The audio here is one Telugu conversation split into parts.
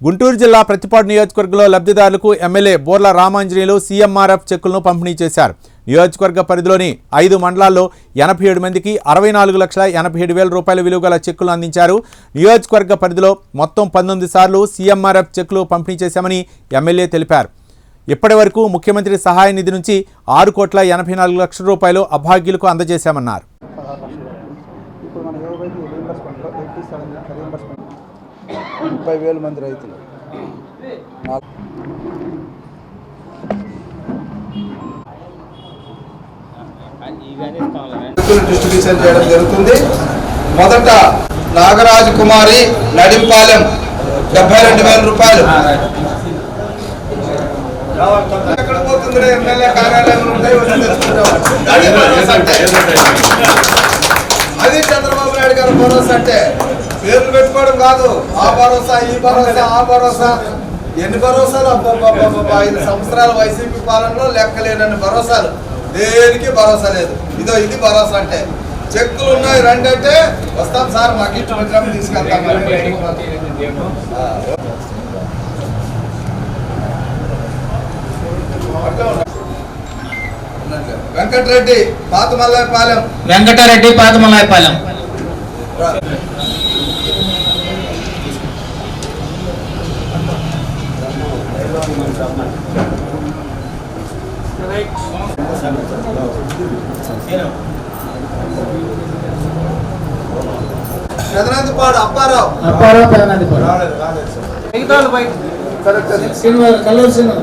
గుంటూరు జిల్లా ప్రతిపాడు నియోజకవర్గంలో లబ్ధిదారులకు ఎమ్మెల్యే బోర్ల రామాంజనేయులు సీఎంఆర్ఎఫ్ చెక్కులను పంపిణీ చేశారు. నియోజకవర్గ పరిధిలోని ఐదు మండలాల్లో ఎనభై ఏడు మందికి అరవై నాలుగు లక్షల ఎనభై ఏడు వేల రూపాయల విలువ గల చెక్కులు అందించారు. నియోజకవర్గ పరిధిలో మొత్తం పంతొమ్మిది సార్లు సీఎంఆర్ఎఫ్ చెక్కులు పంపిణీ చేశామని ఎమ్మెల్యే తెలిపారు. ఇప్పటి వరకు ముఖ్యమంత్రి సహాయ నిధి నుంచి ఆరు కోట్ల ఎనభై నాలుగు లక్షల రూపాయలు అభాగ్యులకు అందజేశామన్నారు. ముప్పై వేల మంది రైతులు. డిస్ట్రిబ్యూషన్ చేయడం జరుగుతుంది. మొదట నాగరాజు కుమారి నడింపాలెం డెబ్బై రెండు వేల రూపాయలు. ఎక్కడ పోతుంది ఎమ్మెల్యే. అది చంద్రబాబు నాయుడు గారు భరోసా అంటే పెట్టుకోవడం కాదు. ఆ భరోసా ఈ భరోసా ఆ భరోసా. ఎన్ని భరోసాలు? ఐదు సంవత్సరాల వైసీపీ పాలనలో లెక్కలేనన్ని భరోసాలు. దేనికి భరోసా లేదు? ఇదో ఇది భరోసా అంటే. చెక్కులు ఉన్నాయి రండి అంటే వస్తాం సార్ మాకు ఇష్టం వచ్చినప్పుడు తీసుకెళ్తాం. వెంకటరెడ్డి పాతమల్లపాలెం. వెంకటారెడ్డి పాతమలాయపాలెం రా. పెదనందిపాడు అప్పారావు. అప్పారావు పెదనందిపాడు రాలేదు రాలేదు సార్. కరెక్ట్ అది. Cinema Kalluru cinema.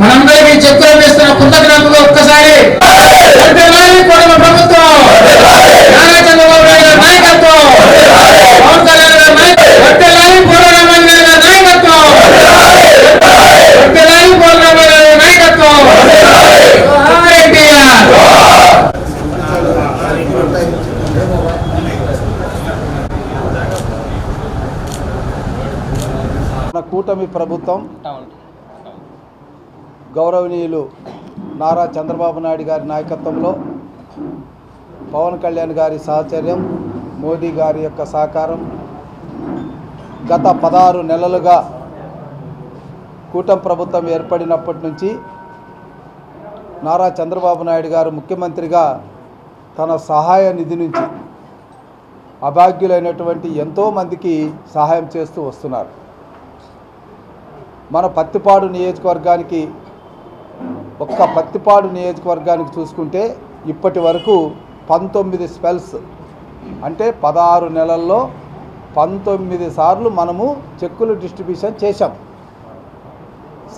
మనందరికీ చెక్కులు వేస్తున్న కృతజ్ఞతలు ఒక్కసారి వర్ధిల్లాలి కూటమి ప్రభుత్వం నారా చంద్రబాబు నాయుడు గారి నాయకత్వం పవన్ కళ్యాణ్ గారి నాయకత్వం వర్ధిల్లాలి పూర్వరామాంజనేయ గారి నాయకత్వం వర్ధిల్లాలి పూర్వరామాంజనేయ గారి నాయకత్వం జోహార్ ఎన్టీఆర్ మన కూటమి ప్రభుత్వం గౌరవనీయులు నారా చంద్రబాబు నాయుడు గారి నాయకత్వంలో పవన్ కళ్యాణ్ గారి సహచర్యం మోదీ గారి యొక్క సహకారం గత పదహారు నెలలుగా కూటమి ప్రభుత్వం ఏర్పడినప్పటి నుంచి నారా చంద్రబాబు నాయుడు గారు ముఖ్యమంత్రిగా తన సహాయ నిధి నుంచి అభాగ్యులైనటువంటి ఎంతోమందికి సహాయం చేస్తూ వస్తున్నారు. మన పత్తిపాడు నియోజకవర్గానికి ఒక్క పత్తిపాడు నియోజకవర్గానికి చూసుకుంటే ఇప్పటి వరకు పంతొమ్మిది స్పెల్స్ అంటే పదహారు నెలల్లో పంతొమ్మిది సార్లు మనము చెక్కులు డిస్ట్రిబ్యూషన్ చేశాం.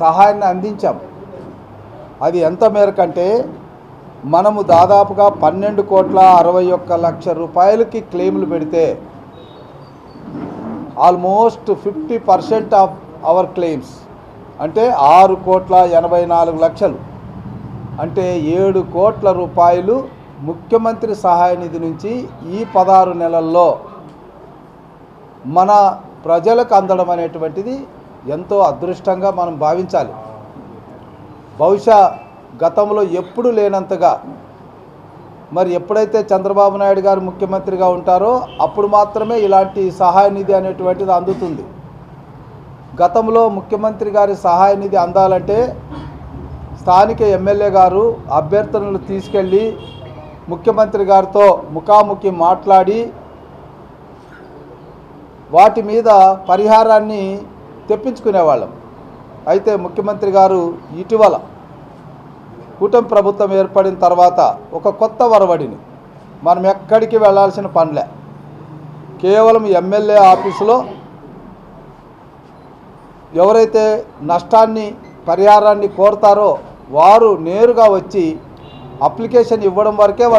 సహాయాన్ని అందించాం. అది ఎంత మేరకంటే మనము దాదాపుగా పన్నెండు కోట్ల అరవై ఒక్క లక్ష రూపాయలకి క్లెయిమ్లు పెడితే almost fifty percent of our claims అంటే ఆరు కోట్ల ఎనభై నాలుగు లక్షలు. అంటే ఏడు కోట్ల రూపాయలు ముఖ్యమంత్రి సహాయ నిధి నుంచి ఈ పదహారు నెలల్లో మన ప్రజలకు అందడం అనేటువంటిది ఎంతో అదృష్టంగా మనం భావించాలి. బహుశా గతంలో ఎప్పుడు లేనంతగా మరి ఎప్పుడైతే చంద్రబాబు నాయుడు గారు ముఖ్యమంత్రిగా ఉంటారో అప్పుడు మాత్రమే ఇలాంటి సహాయ నిధి అనేటువంటిది అందుతుంది. గతంలో ముఖ్యమంత్రి గారి సహాయ నిధి అందాలంటే స్థానిక ఎమ్మెల్యే గారు అభ్యర్థనలు తీసుకెళ్ళి ముఖ్యమంత్రి గారితో ముఖాముఖి మాట్లాడి వాటి మీద పరిహారాన్ని తెప్పించుకునేవాళ్ళం. అయితే ముఖ్యమంత్రి గారు ఇటీవల కూటమి ప్రభుత్వం ఏర్పడిన తర్వాత ఒక కొత్త వరవడిని మనం ఎక్కడికి వెళ్ళాల్సిన పనిలే. కేవలం ఎమ్మెల్యే ఆఫీసులో ఎవరైతే నష్టాన్ని పరిహారాన్ని కోరుతారో వారు నేరుగా వచ్చి అప్లికేషన్ ఇవ్వడం వరకే